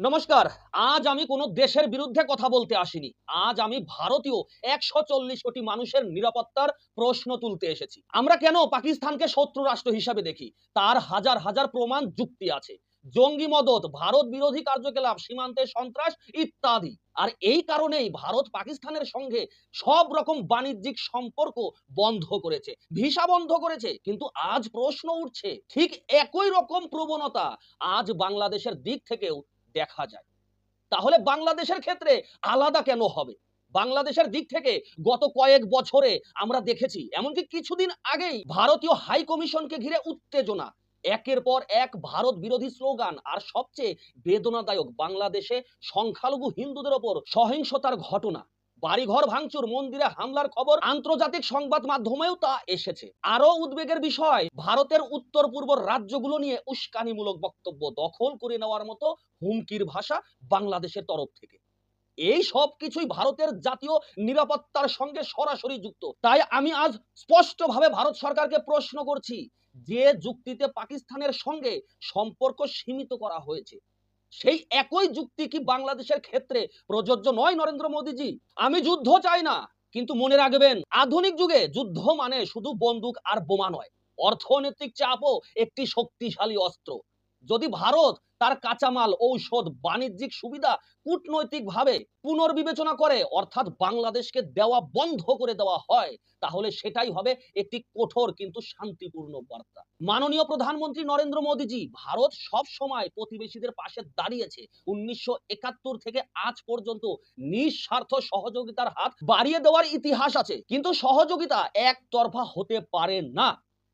নমস্কার, আজ আমি কোনো দেশের বিরুদ্ধে কথা বলতে আসিনি। আজ আমি ভারতীয় একশো চল্লিশ কোটি মানুষের নিরাপত্তার প্রশ্ন তুলতে এসেছি। আমরা কেন পাকিস্তানকে শত্রু রাষ্ট্র হিসাবে দেখি? তার হাজার হাজার প্রমাণ যুক্তি আছে। জঙ্গি মদত, ভারত বিরোধী কার্যকলাপ, সীমান্তে সন্ত্রাস ইত্যাদি। আর এই কারণেই ভারত পাকিস্তানের সঙ্গে সব রকম বাণিজ্যিক সম্পর্ক বন্ধ করেছে, ভিসা বন্ধ করেছে। কিন্তু আজ প্রশ্ন উঠছে, ঠিক একই রকম প্রবণতা আজ বাংলাদেশের দিক থেকেও দেখা যায়। তাহলে বাংলাদেশের ক্ষেত্রে আলাদা কেন হবে? বাংলাদেশের দিক থেকে গত কয়েক বছরে আমরা দেখেছি, এমনকি কিছুদিন আগেই ভারতীয় হাই কমিশনকে ঘিরে উত্তেজনা। একের পর এক ভারত বিরোধী স্লোগান, আর সবচেয়ে বেদনাদায়ক, বাংলাদেশে সংখ্যালঘু হিন্দুদের ওপর সহিংসতার ঘটনা। বাড়িঘর ভাঙচুর, মন্দিরে হামলার খবর, আন্তর্জাতিক সংবাদ মাধ্যমেও তা এসেছে। আরও উদ্বেগের বিষয়, ভারতের উত্তর পূর্ব রাজ্যগুলো নিয়ে উস্কানিমূলক বক্তব্য দখল করে নেওয়ার মতো হুমকির ভাষা বাংলাদেশের তরফ থেকে। এই সব কিছুই ভারতের জাতীয় নিরাপত্তার সঙ্গে সরাসরি যুক্ত। তাই আমি আজ স্পষ্টভাবে ভারত সরকারকে প্রশ্ন করছি, যে যুক্তিতে পাকিস্তানের সঙ্গে সম্পর্ক সীমিত করা হয়েছে সেই একই যুক্তি কি বাংলাদেশের ক্ষেত্রে? প্রযোজ্য নয় নরেন্দ্র মোদীজি। আমি যুদ্ধ চাই না, কিন্তু মনে রাখবেন, আধুনিক যুগে যুদ্ধ মানে শুধু বন্দুক আর বোমা নয়। অর্থনৈতিক চাপও একটি শক্তিশালী অস্ত্র। যদি ভারত তার কাঁচামাল, ঔষধ, বাণিজ্যিক সুবিধা কূটনৈতিকভাবে পুনর্বিবেচনা করে, অর্থাৎ বাংলাদেশকে দেওয়া বন্ধ করে দেওয়া হয়, তাহলে সেটাই হবে একটি কঠোর কিন্তু শান্তিপূর্ণ বার্তা। মাননীয় প্রধানমন্ত্রী নরেন্দ্র মোদীজি ভারত সব সময় প্রতিবেশীদের পাশে দাঁড়িয়েছে। উনিশশো একাত্তর থেকে আজ পর্যন্ত নিঃস্বার্থ সহযোগিতার হাত বাড়িয়ে দেওয়ার ইতিহাস আছে। কিন্তু সহযোগিতা একতরফা হতে পারে না।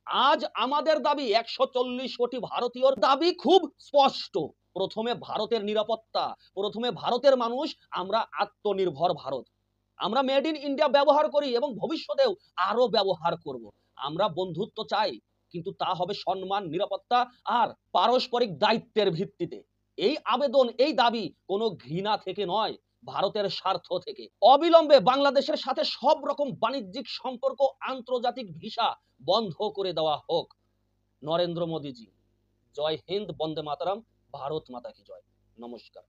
আজ আমাদের দাবি একশো চল্লিশ কোটি ভারতীয়র দাবি খুব স্পষ্ট। প্রথমে ভারতের নিরাপত্তা, প্রথমে ভারতের মানুষ, আমরা আত্মনির্ভর ভারত। আমরা মেড ইন ইন্ডিয়া ব্যবহার করি এবং ভবিষ্যতেও আরও ব্যবহার করব। আমরা বন্ধুত্ব চাই, কিন্তু তা হবে সম্মান, নিরাপত্তা আর পারস্পরিক দায়িত্বের ভিত্তিতে। এই আবেদন, এই দাবি কোনো ঘৃণা থেকে নয়। ভারতের স্বার্থ থেকে। অবিলম্বে বাংলাদেশের সাথে সব রকম বাণিজ্যিক সম্পর্ক, আন্তর্জাতিক ভিসা বন্ধ করে দেওয়া হোক। নরেন্দ্র মোদীজি, জয় হিন্দ, বন্দে মাতারাম, ভারত মাতা কি জয়। নমস্কার।